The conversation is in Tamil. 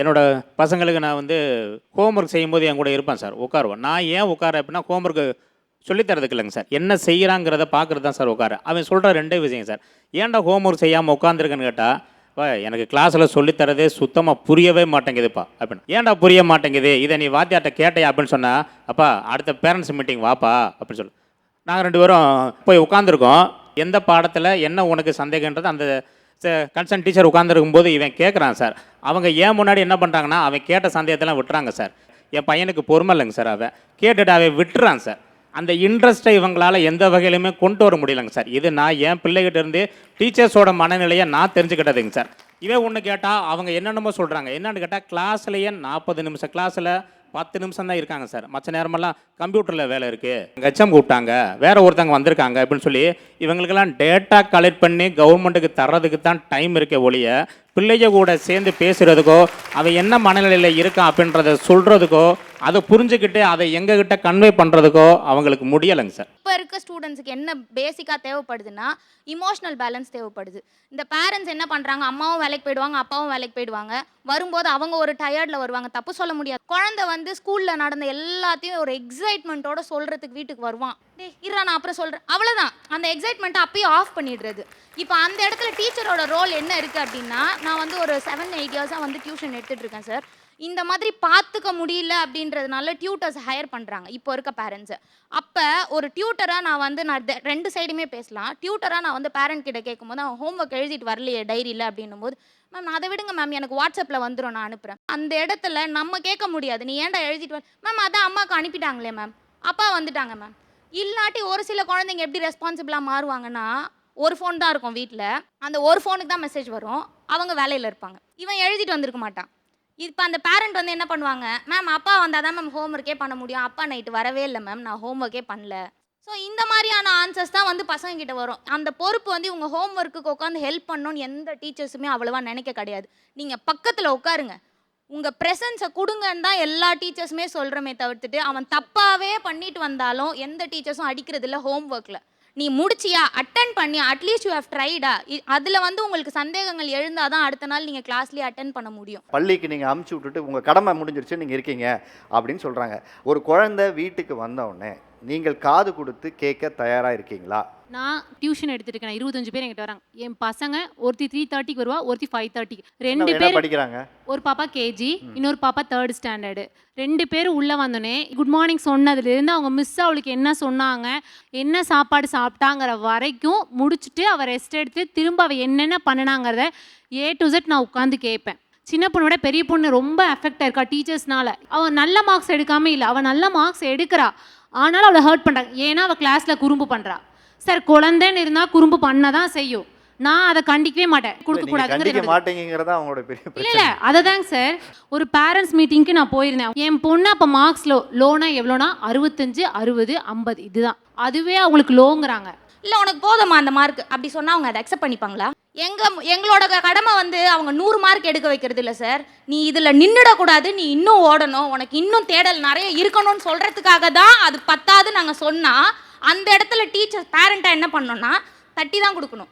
என்னோட பசங்களுக்கு நான் வந்து ஹோம்ஒர்க் செய்யும்போது என் கூட இருப்பேன் சார் உட்காருவேன் நான் ஏன் உட்கார அப்படின்னா ஹோம்ஒர்க்கு சொல்லித்தரதுக்கு இல்லைங்க சார். என்ன செய்கிறாங்கிறத பார்க்குறது தான் சார் உட்கார அவன் சொல்கிற ரெண்டே விஷயம் சார். ஏன்டா ஹோம்ஒர்க் செய்யாமல் உட்காந்துருக்கேன்னு கேட்டால் வா எனக்கு கிளாஸில் சொல்லித்தரதே சுத்தமாக புரியவே மாட்டேங்குதுப்பா அப்படின்னு. ஏன்டா புரிய மாட்டேங்குது? இதை நீ வாத்தியார்ட்ட கேட்டையா? அப்படின்னு சொன்னால் அப்பா அடுத்த பேரண்ட்ஸ் மீட்டிங் வாப்பா அப்படின்னு சொல்லு. நாங்கள் ரெண்டு பேரும் போய் உட்காந்துருக்கோம் எந்த பாடத்தில் என்ன உனக்கு சந்தேகன்றது அந்த கன்சர்ன் டீச்சர் உட்காந்துருக்கும் போது இவன் கேட்குறான் சார். அவங்க ஏன் முன்னாடி என்ன பண்ணுறாங்கன்னா அவன் கேட்ட சந்தேகத்தெல்லாம் விட்டுறாங்க சார். என் பையனுக்கு பொறுமை இல்லைங்க சார் அவன். கேட்டுட்டு அவன் விட்டுறான் சார். அந்த இன்ட்ரெஸ்ட்டை இவங்களால எந்த வகையிலுமே கொண்டு வர முடியலங்க சார். இது நான் என் பிள்ளைகிட்ட இருந்து டீச்சர்ஸோட மனநிலையை நான் தெரிஞ்சுக்கிட்டதுங்க சார். இவன் ஒன்று கேட்டால் அவங்க என்னென்னமோ சொல்கிறாங்க என்னென்னு கேட்டால் கிளாஸ்லேயே நாற்பது நிமிஷம் கிளாஸில் பத்து நிமிஷம் தான் இருக்காங்க சார். மற்ற நேரமெல்லாம் கம்ப்யூட்டரில் வேலை இருக்குது எங்கள் ஹெச்எம் கூப்பிட்டாங்க. வேற ஒருத்தவங்க வந்திருக்காங்க அப்படின்னு சொல்லி இவங்களுக்கெல்லாம் டேட்டா கலெக்ட் பண்ணி கவர்மெண்ட்டுக்கு தர்றதுக்கு தான் டைம் இருக்க ஒழிய பிள்ளைங்க கூட சேர்ந்து பேசுகிறதுக்கோ அவன் என்ன மனநிலையில் இருக்கான் அப்படின்றத சொல்கிறதுக்கோ அதை புரிஞ்சுக்கிட்டு அதை எங்ககிட்ட கன்வே பண்ணுறதுக்கோ அவங்களுக்கு முடியலைங்க சார். இப்போ இருக்க ஸ்டூடெண்ட்ஸுக்கு என்ன பேசிக்காக தேவைப்படுதுன்னா இமோஷனல் பேலன்ஸ் தேவைப்படுது. இந்த பேரண்ட்ஸ் என்ன பண்ணுறாங்க அம்மாவும் வேலைக்கு போயிடுவாங்க அப்பாவும் வேலைக்கு போயிடுவாங்க. வரும்போது அவங்க ஒரு டயர்டில் வருவாங்க. தப்பு சொல்ல முடியாது. குழந்தை வந்து ஸ்கூலில் நடந்த எல்லாத்தையும் ஒரு எக்ஸைட்மெண்ட்டோட சொல்கிறதுக்கு வீட்டுக்கு வருவான். டே இருடா நான் அப்புறம் சொல்கிறேன் அவ்வளோதான் அந்த எக்ஸைட்மெண்ட்டை அப்பயே ஆஃப் பண்ணிடுறது. இப்போ அந்த இடத்துல டீச்சரோட ரோல் என்ன இருக்குது அப்படின்னா நான் வந்து ஒரு செவன் எயிட் இயர்ஸாக வந்து டியூஷன் எடுத்துகிட்டு இருக்கேன் சார் இந்த மாதிரி பார்த்துக்க முடியல அப்படின்றதுனால டியூட்டர்ஸ் ஹையர் பண்ணுறாங்க இப்போ இருக்க பேரண்ட்ஸு அப்போ ஒரு டியூட்டராக நான் வந்து நான் ரெண்டு சைடுமே பேசலாம். டியூட்டராக நான் வந்து பேரண்ட் கிட்ட கேட்கும்போது அவன் ஹோம்ஒர்க் எழுதிட்டு வரலையே டைரியில் அப்படின்னும் போது மேம் அதை விடுங்க மேம் எனக்கு வாட்ஸ்அப்பில் வந்துடும் நான் அனுப்புகிறேன் அந்த இடத்துல நம்ம கேட்க முடியாது. நீ ஏன்டா எழுதிட்டு வர? மேம் அதான் அம்மாவுக்கு அனுப்பிட்டாங்களே மேம் அப்பா வந்துட்டாங்க மேம் இல்லாட்டி ஒரு சில குழந்தைங்க எப்படி ரெஸ்பான்சிபிளாக மாறுவாங்கன்னா ஒரு ஃபோன் தான் இருக்கும் வீட்டில் அந்த ஒரு ஃபோனுக்கு தான் மெசேஜ் வரும். அவங்க வேலையில் இருப்பாங்க. இவன் எழுதிட்டு வந்திருக்க மாட்டான். இப்போ அந்த பேரண்ட் வந்து என்ன பண்ணுவாங்க மேம் அப்பா வந்தால் தான் மேம் ஹோம் ஒர்க்கே பண்ண முடியும். அப்பா நைட்டு வரவே இல்லை மேம் நான் ஹோம் ஒர்க்கே பண்ணல. ஸோ இந்த மாதிரியான ஆன்சர்ஸ் தான் வந்து பசங்க கிட்ட வரும். அந்த பொறுப்பு வந்து இவங்க ஹோம்ஒர்க்குக்கு உட்காந்து ஹெல்ப் பண்ணணும்னு எந்த டீச்சர்ஸுமே அவ்வளோவா நினைக்க கிடையாது. நீங்கள் பக்கத்தில் உட்காருங்க. உங்கள் ப்ரெசன்ஸை கொடுங்கன்னு தான் எல்லா டீச்சர்ஸுமே சொல்கிறோமே தவிர்த்துட்டு அவன் தப்பாகவே பண்ணிட்டு வந்தாலும் எந்த டீச்சர்ஸும் அடிக்கிறது இல்லை ஹோம்ஒர்க்கில் நீ முடிச்சியா? அட்டன் பண்ணி அட்லீஸ்ட் யூ ஹவ் ட்ரைடா அதில் வந்து உங்களுக்கு சந்தேகங்கள் எழுந்தால் தான் அடுத்த நாள் நீங்கள் கிளாஸ்லேயே அட்டன் பண்ண முடியும். பள்ளிக்கு நீங்கள் அமுச்சு விட்டுட்டு உங்கள் கடமை முடிஞ்சிருச்சு நீங்கள் இருக்கீங்க அப்படின்னு சொல்கிறாங்க ஒரு குழந்தை வீட்டுக்கு வந்தவுடனே நீங்கள் காது கொடுத்து கேட்க தயாராக இருக்கீங்களா? நான் டியூஷன் எடுத்துருக்கேன் இருபத்தஞ்சு பேர் என்கிட்ட வராங்க. என் பசங்க ஒருத்தி த்ரீ தேர்ட்டிக்கு வருவா ஒருத்தி ஃபைவ் தேர்ட்டிக்கு ரெண்டு என்ன- பேர் படிக்கிறாங்க? ஒரு பாப்பா கேஜி இன்னொரு பாப்பா தேர்ட் ஸ்டாண்டர்டு ரெண்டு பேரும் உள்ளே வந்தோடனே குட் மார்னிங் சொன்னதுலேருந்து அவங்க மிஸ் அவளுக்கு என்ன சொன்னாங்க என்ன சாப்பாடு சாப்பிட்டாங்கிற வரைக்கும் முடிச்சுட்டு அவள் ரெஸ்ட் எடுத்து திரும்ப அவள் என்னென்ன பண்ணினாங்கிறத ஏ டு Z நான் உட்காந்து கேட்பேன். சின்ன பொண்ணோட பெரிய பொண்ணு ரொம்ப அஃபெக்ட் ஆயிருக்கா டீச்சர்ஸ்னால அவள் நல்ல மார்க்ஸ் எடுக்காம இல்லை. அவள் நல்ல மார்க்ஸ் எடுக்கிறா. ஆனாலும் அவளை ஹர்ட் பண்ணுறாங்க ஏன்னா அவள் கிளாஸில் குறும்பு பண்ணுறா சார் குழந்தைன்னு இருந்தால் குறும்பு பண்ண தான் செய்யும். நான் அதை கண்டிக்கவே மாட்டேன். என்னோட மாட்டீங்கிறதா அவங்களோட பெரிய இல்ல பிரச்சனை. இல்ல அததாங்க சார் ஒரு பேரண்ட்ஸ் மீட்டிங்க்கு நான் போயிருந்தேன். என் பொண்ணு அப்போ மார்க்ஸ் லோ லோனா எவ்வளோனா அறுபத்தஞ்சு அறுபது ஐம்பது. இதுதான். அதுவே அவங்களுக்கு லோங்கிறாங்க இல்லை உனக்கு போதுமா அந்த மார்க் அப்படி சொன்னால் அவங்க அதை அக்செப்ட் பண்ணிப்பாங்களா? எங்க எங்களோட க- கடமை வந்து அவங்க நூறு மார்க் எடுக்க வைக்கிறது இல்லை சார் நீ இதில் நின்றுடக்கூடாது நீ இன்னும் ஓடணும். உனக்கு இன்னும் தேடல் நிறைய இருக்கணும்னு சொல்கிறதுக்காக தான் அது பத்தாது நாங்கள் சொன்னால் அந்த இடத்துல டீச்சர் பேரண்ட்டாக என்ன பண்ணோன்னா தட்டி தான் கொடுக்கணும்.